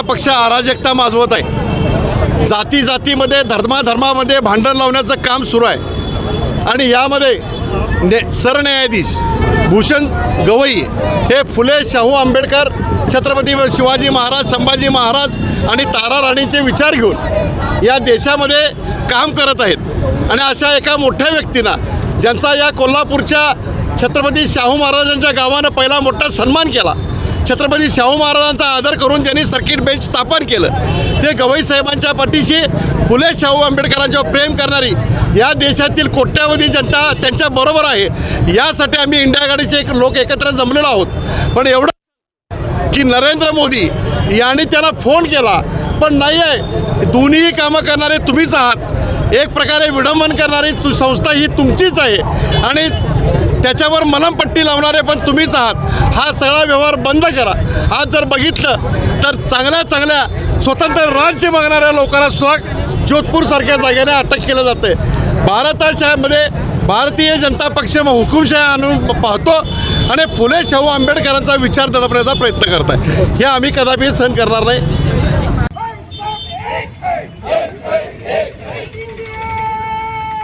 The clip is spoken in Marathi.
पक्ष अराजकता माजवत आहे. जाती जातीमध्ये धर्माधर्मामध्ये भांडण लावण्याचं काम सुरू आहे. आणि यामध्ये ने सरन्यायाधीश भूषण गवई हे फुले शाहू आंबेडकर छत्रपती शिवाजी महाराज संभाजी महाराज आणि तारा राणीचे विचार घेऊन या देशामध्ये काम करत आहेत. आणि अशा एका मोठ्या व्यक्तींना ज्यांचा या कोल्हापूरच्या छत्रपती शाहू महाराजांच्या गावानं पहिला मोठा सन्मान केला छत्रपती शाहू महाराजांचा आदर करून त्यांनी सर्किट बेंच स्थापन केलं. ते गवई साहेबांच्या पाठीशी फुले शाहू आंबेडकरांच्यावर प्रेम करणारी या देशातील कोट्यावधी जनता त्यांच्या बरोबर आहे. यासाठी आम्ही इंडिया गाडीचे एक लोक एकत्र जमलेलो आहोत. पण एवढं की नरेंद्र मोदी यांनी त्यांना फोन केला पण नाही आहे. दोन्हीही कामं करणारे तुम्हीच आहात. एक प्रकारे विडंबन करणारी संस्था ही तुमचीच आहे. आणि त्याच्यावर मलमपट्टी लावणारे पण तुम्हीच आहात. हा सगळा व्यवहार बंद करा. आज जर बघितलं तर चांगल्या चांगल्या स्वतंत्र राज्य मागणाऱ्या लोकांना सुद्धा जोधपूरसारख्या जागेने अटक केलं जाते भारताच्यामध्ये भारतीय जनता पक्ष मग हुकुमशाही आणून पाहतो आणि फुले शाहू आंबेडकरांचा विचार दडपण्याचा प्रयत्न करत आहे हे आम्ही कदापि सहन करणार नाही.